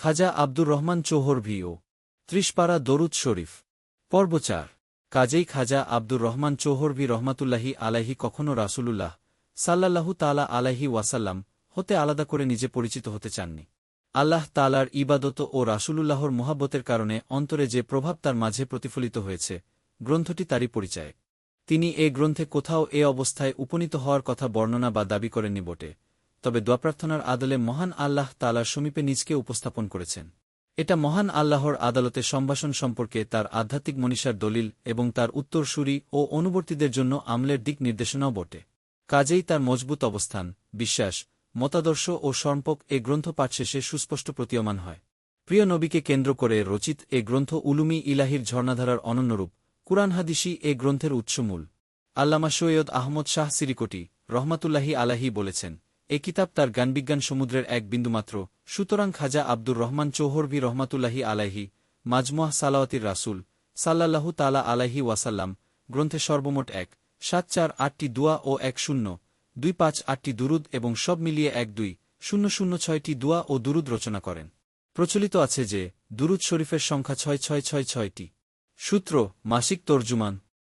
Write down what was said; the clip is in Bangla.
খাজা আব্দুর রহমান চৌহর ভিও, ত্রিশপাড়া দরুদ শরীফ। পর্বচার কাজেই খাজা আব্দুর রহমান চৌহরভি রহমাতুল্লাহি আলাহি কখনও রাসূলুল্লাহ সাল্লাল্লাহু তালা আলাহি ওয়াসাল্লাম হতে আলাদা করে নিজে পরিচিত হতে চাননি। আল্লাহ তালার ইবাদত ও রাসূলুল্লাহর মোহাব্বতের কারণে অন্তরে যে প্রভাব তার মাঝে প্রতিফলিত হয়েছে, গ্রন্থটি তারই পরিচয়। তিনি এ গ্রন্থে কোথাও এ অবস্থায় উপনীত হওয়ার কথা বর্ণনা বা দাবি করেননি বটে। তবে দোয়াপ্রার্থনার আদলে মহান আল্লাহ তালার সমীপে নিজকে উপস্থাপন করেছেন। এটা মহান আল্লাহর আদালতে সম্ভাষণ সম্পর্কে তার আধ্যাত্মিক মনীষার দলিল এবং তার উত্তরসূরি ও অনুবর্তীদের জন্য আমলের দিক নির্দেশনাও বটে। কাজেই তার মজবুত অবস্থান, বিশ্বাস, মতাদর্শ ও সম্পক এ গ্রন্থ পাঠ শেষে সুস্পষ্ট প্রতীয়মান হয়। প্রিয় নবীকে কেন্দ্র করে রচিত এ গ্রন্থ উলুমি ইলাহির ঝর্ণাধারার অনন্যরূপ, কুরআন হাদিসি এ গ্রন্থের উৎসমূল আল্লামা সৈয়দ আহমদ শাহ সিরিকটি, রহমাতুল্লাহি আলাহি বলেছেন এ কিতাব তার জ্ঞানবিজ্ঞান সমুদ্রের এক বিন্দুমাত্র। সুতরাং খাজা আব্দুর রহমান চৌহরভি রহমাতুল্লাহি আলাহি মাজমুয়াহ সালাওয়াতির রাসুল সাল্লাল্লাহু তালা আলাহি ওয়াসাল্লাম, গ্রন্থে সর্বমোট এক, সাত চার আটটি দুয়া ও এক শূন্য, দুই পাঁচ আটটি দুরুদ এবং সব মিলিয়ে এক দুই, শূন্য শূন্য ছয়টি দুয়া ও দুরুদ রচনা করেন। প্রচলিত আছে যে, দুরুদ শরীফের সংখ্যা ছয় ছয় ছয় ছয়টি সূত্র, মাসিক তর্জুমান